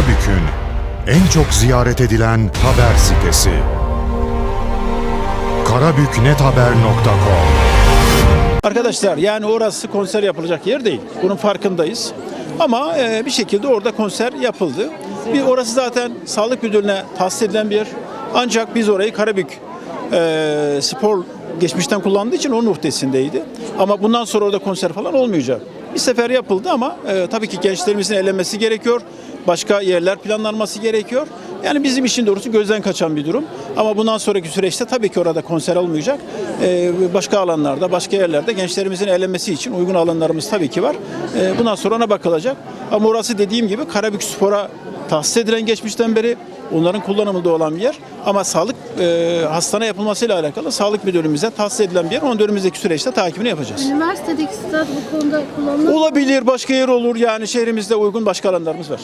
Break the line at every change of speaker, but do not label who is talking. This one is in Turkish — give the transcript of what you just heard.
Karabük'ün en çok ziyaret edilen haber sitesi. karabüknethaber.com
Arkadaşlar yani orası konser yapılacak yer değil. Bunun farkındayız. Ama e, bir şekilde orada konser yapıldı. Bir orası zaten sağlık müdürlüğüne tahsis edilen bir yer. Ancak biz orayı Karabük e, spor geçmişten kullandığı için onun uhdesindeydi. Ama bundan sonra orada konser falan olmayacak. Bir sefer yapıldı ama e, tabii ki gençlerimizin eğlenmesi gerekiyor. Başka yerler planlanması gerekiyor. Yani bizim için doğrusu gözden kaçan bir durum. Ama bundan sonraki süreçte tabii ki orada konser olmayacak. Ee, başka alanlarda, başka yerlerde gençlerimizin eğlenmesi için uygun alanlarımız tabii ki var. Ee, bundan sonra ona bakılacak. Ama orası dediğim gibi Karabük Spor'a tahsis edilen geçmişten beri onların kullanımında olan bir yer. Ama sağlık e, hastane yapılmasıyla alakalı sağlık müdürlüğümüze tahsis edilen bir yer. Onun önümüzdeki süreçte takibini yapacağız.
Üniversitedeki stat bu konuda kullanılır.
Olabilir, başka yer olur. Yani şehrimizde uygun başka alanlarımız var.